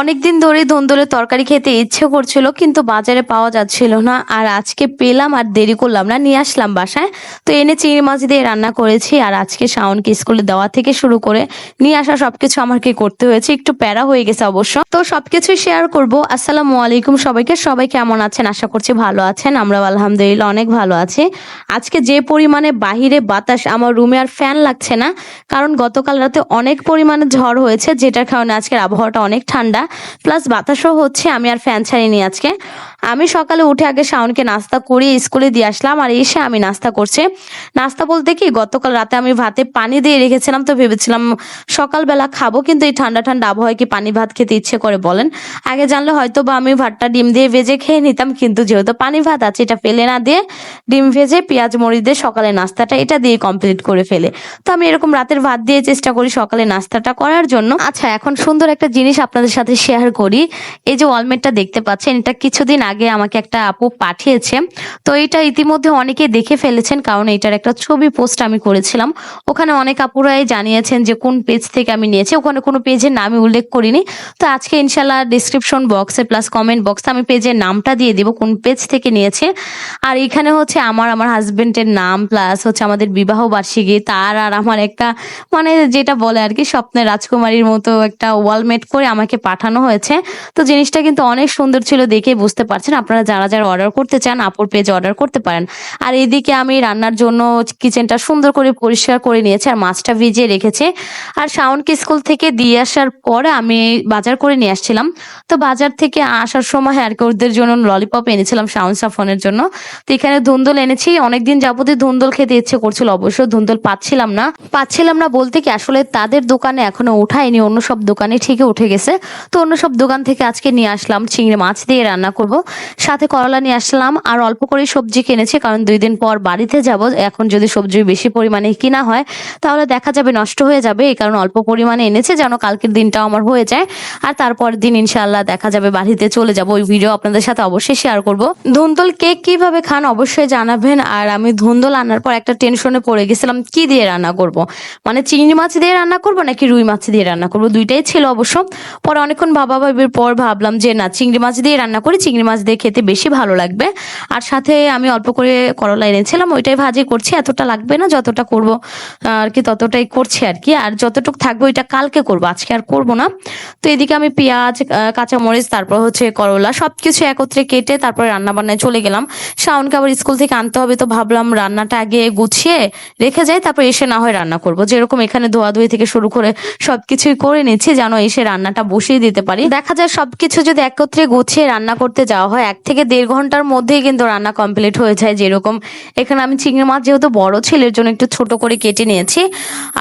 অনেকদিন ধরে ধুন্দুলের তরকারি খেতে ইচ্ছে করছিল, কিন্তু বাজারে পাওয়া যাচ্ছিল না। আর আজকে পেলাম আর দেরি করলাম না, নিয়ে আসলাম বাসায়। তো এনে চিংড়ি মাছ দিয়ে রান্না করেছি, আর আজকে শাওনকে স্কুলে দেওয়া থেকে শুরু করে নিয়ে আসা সবকিছু আমাকে করতে হয়েছে। একটু প্যারা হয়ে গেছে অবশ্য। তো সবকিছুই শেয়ার করব। আসসালামু আলাইকুম সবাইকে। সবাই কেমন আছেন? আশা করছি ভালো আছেন। আমরা আলহামদুলিল্লাহ অনেক ভালো আছি। আজকে যে পরিমাণে বাহিরে বাতাস, আমার রুমে আর ফ্যান লাগছে না, কারণ গতকাল রাতে অনেক পরিমাণে ঝড় হয়েছে, যেটার কারণে আজকের আবহাওয়াটা অনেক ঠান্ডা। প্লাস বাতাসও হচ্ছে আমি আর ফ্যান ছাড়িনি আজকে। আমি সকালে উঠে আগে শাওনকে নাস্তা করিয়ে স্কুলে দিয়ে আসলাম আর এসে আমি নাস্তা করছি। নাস্তা বলতে কি, গতকাল রাতে আমি ভাতে পানি দিয়ে রেখেছিলাম তো ভেবেছিলাম সকালবেলা খাব, কিন্তু এই ঠান্ডা ঠান্ডা আবহাওয়ায় কি পানি ভাত খেতে ইচ্ছে করে বলেন? আগে জানলে হয়তো বা আমি ভাতটা ডিম দিয়ে ভেজে খেয়ে নিতাম, কিন্তু যেহেতু পানি ভাত আছে, এটা ফেলে না দিয়ে ডিম ভেজে, পেঁয়াজ, মরিচ দিয়ে সকালে নাস্তাটা এটা দিয়ে কমপ্লিট করে ফেলে। তো আমি এরকম রাতের ভাত দিয়ে চেষ্টা করি সকালে নাস্তাটা করার জন্য। আচ্ছা এখন সুন্দর একটা জিনিস আপনাদের সাথে শেয়ার করি। এই যে ওয়ালমেটটা দেখতে পাচ্ছেন, এটা কিছুদিন আগে আমাকে একটা আপু পাঠিয়েছে। তো এটা ইতিমধ্যে অনেকে দেখে ফেলেছেন কারণ এটার একটা ছবি পোস্ট আমি করেছিলাম। ওখানে অনেক আপুরাই জানিয়েছেন যে কোন পেজ থেকে আমি নিয়েছি। ওখানে কোনো পেজের নামই উল্লেখ করিনি। তো আজকে ইনশাল্লাহ ডিসক্রিপশন বক্সে প্লাস কমেন্ট বক্সে আমি পেজের নামটা দিয়ে দিব, কোন পেজ থেকে নিয়েছে। আর এখানে হচ্ছে আমার আমার হাজবেন্ডের নাম প্লাস হচ্ছে আমাদের বিবাহ বার্ষিকী, তার আর আমার একটা মানে যেটা বলে আর কি, স্বপ্নের রাজকুমারীর মতো একটা ওয়ালমেট করে আমাকে পাঠানো হয়েছে। তো জিনিসটা কিন্তু অনেক সুন্দর ছিল দেখে বুঝতে পারছেন আপনারা যারা যারা অর্ডার করতে চান, আপুর পেজ অর্ডার করতে পারেন। আর এদিকে আমি রান্নার জন্য কিচেনটা সুন্দর করে পরিষ্কার করে নিয়েছি আর মাছটা ভিজিয়ে রেখেছে। আর শাওনকে স্কুল থেকে দিয়ে আসার পরে আমি বাজার করে নিয়ে আসছিলাম। তো বাজার থেকে আসার সময় আর কি ওদের জন্য ললিপপ এনেছিলাম শাওন সাফনের জন্য। তো এখানে ধুন্দল এনেছি। অনেকদিন যাবতীয় ধুন্দল খেতে ইচ্ছে করছিল অবশ্য ধুন্দল পাচ্ছিলাম না। পাচ্ছিলাম না বলতে কি, আসলে তাদের দোকানে এখনও উঠায়নি, অন্য সব দোকানে ঠিকই উঠে গেছে। তো অন্য সব দোকান থেকে আজকে নিয়ে আসলাম, চিংড়ি মাছ দিয়ে রান্না করব। সাথে করলা নিয়ে আসলাম আর অল্প করে সবজি কিনেছি, কারণ দুই দিন পর বাড়িতে যাব। এখন যদি সবজি বেশি পরিমাণে কিনা হয়, তাহলে দেখা যাবে নষ্ট হয়ে যাবে, এই কারণে অল্প পরিমাণে এনেছে যেন কালকের দিনটাও আমার হয়ে যায়। আর তারপর দিন ইনশাল্লাহ দেখা যাবে বাড়িতে চলে যাব, ওই ভিডিও আপনাদের সাথে অবশ্যই শেয়ার করব। ধুন্দল কেক কীভাবে খান অবশ্যই জানাবেন, আর আমি ধুন্দল আনার পর একটা টেনশনে পড়ে গেছিলাম, কি দিয়ে রান্না করব? মানে চিংড়ি মাছ দিয়ে রান্না করব, নাকি রুই মাছ দিয়ে রান্না করব? দুইটাই ছিল অবশ্য। পরে অনেকক্ষণ ভাবা ভাবির পর ভাবলাম যে না, চিংড়ি মাছ দিয়ে রান্না করি, চিংড়ি মাছ দিয়ে খেতে বেশি ভালো লাগবে। আর সাথে আমি অল্প করে করলা এনেছিলাম, ওইটাই ভাজি করছি, এতটা লাগবে না, যতটা করব, আর কি ততটাই করছি আর কি। আর যতটুকু থাকবে ওইটা কালকে করব, আজকে আর করব না। তো এদিকে আমি পেঁয়াজ কাঁচামরিচ, তারপর হচ্ছে করলা, সবকিছু একত্রে কেটে তারপরে রান্না বান্নায় চলে গেলাম। শাওনকে আবার স্কুল থেকে আনতে হবে, তো ভাবলাম রান্নাটা আগে গুছিয়ে রেখে যাই, তারপর এসে না হয় রান্না করব। যেরকম এখানে ধোয়াধুয়ি থেকে শুরু করে সবকিছুই করে নিচ্ছি, যেন এসে রান্নাটা বসিয়ে দিতে পারি। দেখা যায় সবকিছু যদি একত্রে গুছিয়ে রান্না করতে যাওয়া হয়। এক থেকে দেড় ঘণ্টার মধ্যেই কিন্তু রান্না কমপ্লিট হয়ে যায় যেরকম। এখানে আমি চিংড়ি মাছ যেহেতু বড় ছেলের জন্য একটু ছোট করে কেটে নিয়েছি।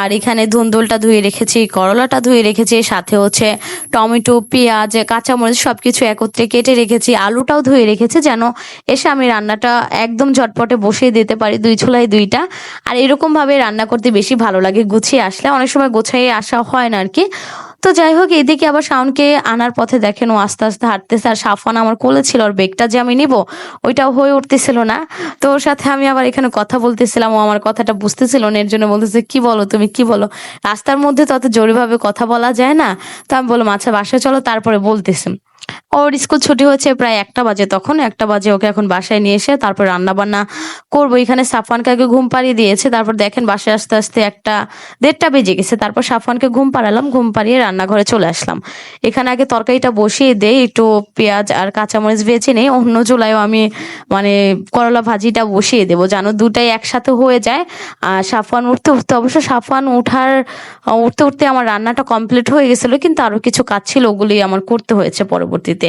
আর এখানে ধুন্দুলটা ধুয়ে রেখেছি, করলাটা ধুয়ে রেখেছি, সাথে হচ্ছে টমেটো, পেঁয়াজ, কাঁচামরিচ সব কিছু একত্রে কেটে রেখেছি। আলুটাও ধুয়ে রেখেছি যেন এসে আমি রান্নাটা একদম ঝটপটে বসিয়ে দিতে পারি দুই চুলায় দুইটা। আর এরকম ভাবে রান্না করতে বেশি ভালো লাগে গুছিয়ে আসলে। অনেক সময় গোছাইয়ে আসা হয় না আর কি তো যাই হোক, এদিকে আবার শাওনকে আনার পথে দেখেন ও আস্তে আস্তে হাঁটতেছে। আর সাফান আমার কোলে ছিল, আর বেগটা যে আমি নিব, ওইটাও হয়ে উঠতেছিল না। তো ওর সাথে আমি আবার এখানে কথা বলতেছিলাম, ও আমার কথাটা বুঝতেছিল না, এর জন্য বলতেছে, কি বলো তুমি, কি বলো? রাস্তার মধ্যে তো অত জোরেভাবে কথা বলা যায় না। তো আমি বললাম আচ্ছা বাসায় চলো, তারপরে বলতেছি। ওর স্কুল ছুটি হয়েছে প্রায় একটা বাজে তখন, একটা বাজে ওকে এখন বাসায় নিয়ে এসে তারপর রান্না বান্না করব। এখানে সাফওয়ানকে আগে ঘুম পাড়িয়ে দিয়েছে, তারপর দেখেন বাসায় আসতে আসতে একটা দেড়টা বেজে গেছে। তারপর সাফওয়ানকে ঘুম পাড়ালাম, ঘুম পাড়িয়ে রান্নাঘরে চলে আসলাম। এখানে আগে তরকারিটা বসিয়ে দেই, একটু পেঁয়াজ আর কাঁচামরিচ ভেজে নেই, অন্য চুলায়ও আমি মানে করলা ভাজিটা বসিয়ে দেবো। জানো দুটাই একসাথে হয়ে যায়। আর সাফওয়ান উঠতে উঠতে, অবশ্য সাফওয়ান উঠার, উঠতে উঠতে আমার রান্নাটা কমপ্লিট হয়ে গেছিল, কিন্তু আরও কিছু কাজ ছিল ওগুলি আমার করতে হয়েছে পরবর্তীতে।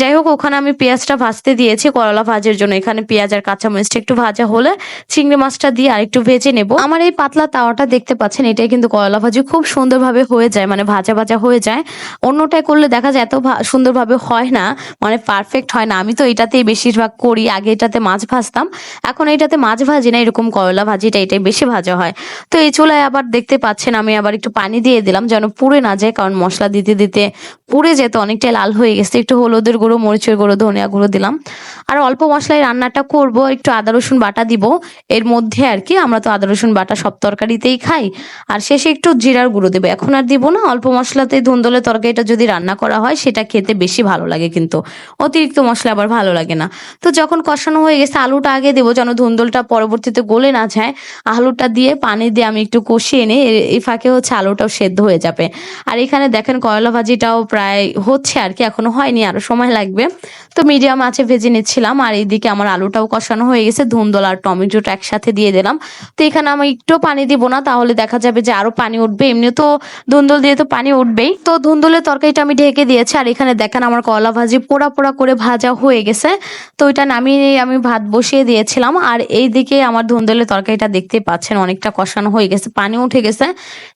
যাই হোক, ওখানে আমি পেঁয়াজটা ভাজতে দিয়েছি, করলা ভাজের জন্য। এখানে পেঁয়াজ আর কাঁচামরিচটা একটু ভাজা হলে চিংড়ি মাছটা দিয়ে আর একটু ভেজে নেব। আমার এই পাতলা তাওয়াটা দেখতে পাচ্ছেন, এটাই কিন্তু করলা ভাজি। খুব সুন্দরভাবে হয়ে যায় মানে ভাজা ভাজা হয়ে যায়। অন্যটাই করলে দেখা যায় এত সুন্দরভাবে হয় না মানে পারফেক্ট হয় না। আমি তো এটাতেই বেশিরভাগ করি, আগে এটাতে মাছ ভাজতাম। এখন এটাতে মাছ ভাজি না, এরকম করলা ভাজিটা এটাই বেশি ভাজা হয়। তো এই চুলায় আবার দেখতে পাচ্ছেন, আমি আবার একটু পানি দিয়ে দিলাম যেন পুড়ে না যায়, কারণ মশলা দিতে দিতে পুড়ে যেত, অনেকটাই লাল হয়ে গেছে। একটু হলুদের গুঁড়ো, মরিচের গুঁড়ো, ধনিয়া গুঁড়ো দিলাম। আর অল্প মশলায় রান্নাটা করব, একটু আদা, রসুন বাটা দিব। এর মধ্যে আর কি, আমরা তো আদা, রসুন, বাটা সব তরকারিতেই খাই। আর শেষে একটু জিরার গুঁড়ো দেবো। এখন আর দিব না, অল্প মশলাতে ধুন্দলে তরকারিটা যদি রান্না করা হয়, সেটা খেতে বেশি ভালো লাগে কিন্তু। অতিরিক্ত মশলা আবার ভালো লাগে না। তো যখন কষানো হয়ে গেছে, আলুটা আগে দেবো, যেন ধুন্দলটা পরবর্তীতে গলে না যায়। আলুটা দিয়ে পানি দিয়ে আমি একটু কষিয়ে নিই। এই ফাঁকে হচ্ছে আলুটাও সেদ্ধ হয়ে যাবে। আর এখানে দেখেন করলা ভাজিটাও প্রায় হচ্ছে আর কি, এখনও হয়নি। আরও সময় লাগবে। তো মিডিয়াম আছে, ভেজে নিচ্ছিলাম। আর এইদিকে আমার আলুটাও কষানো হয়ে গেছে, ধুন্দল আর টমেটোটা একসাথে দিয়ে দিলাম। তো এখানে আমি একটু পানি দিব না, তাহলে দেখা যাবে যে আরও পানি উঠবে। এমনি তো ধুন্দল দিয়ে তো পানি উঠবেই। তো ধুন্দলের তরকারিটা আমি ঢেকে দিয়েছি, আর এখানে দেখেন আমার কলা ভাজি পোড়া পোড়া করে ভাজা হয়ে গেছে। তো ওইটা নামিয়ে আমি ভাত বসিয়ে দিয়েছিলাম। আর এই দিকে আমার ধুন্দলের তরকারিটা দেখতে পাচ্ছেন, অনেকটা কষানো হয়ে গেছে, পানি উঠে গেছে।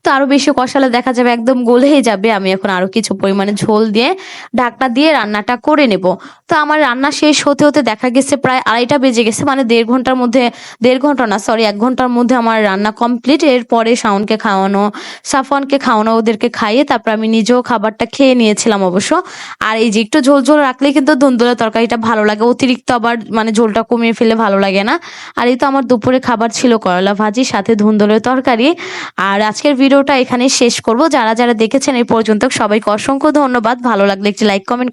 তো আরও বেশি কষালে দেখা যাবে একদম গলেই যাবে। আমি এখন আরও কিছু পরিমাণে ঝোল দিয়ে ঢাকনা দিয়ে রান্নাটা করে নেব। তো আমার রান্না শেষ হতে হতে দেখা গেছে প্রায় আড়াইটা বেজে গেছে মানে দেড় ঘণ্টার মধ্যে, দেড় ঘণ্টা না সরি এক ঘণ্টার মধ্যে আমার রান্না কমপ্লিট এরপরে শাওনকে খাওয়ানো, সাফওয়ানকে খাওয়ানো, ওদেরকে খাইয়ে তারপর আমি নিজেও খাবারটা খেয়ে নিয়েছিলাম অবশ্য। আর এই যে একটু ঝোল ঝোল রাখলে কিন্তু ধুন্দুলের তরকারিটা ভালো লাগে, অতিরিক্ত আবার মানে ঝোলটা কমিয়ে ফেলে ভালো লাগে না। আর এই তো আমার দুপুরে খাবার ছিল করলা ভাজি, সাথে ধুন্দুলের তরকারি। আর আজকের ভিডিওটা এখানে শেষ করব। যারা যারা দেখেছেন এই পর্যন্ত, সবাইকে অসংখ্য ধন্যবাদ। ভালো লাগলে একটি লাইক কমেন্ট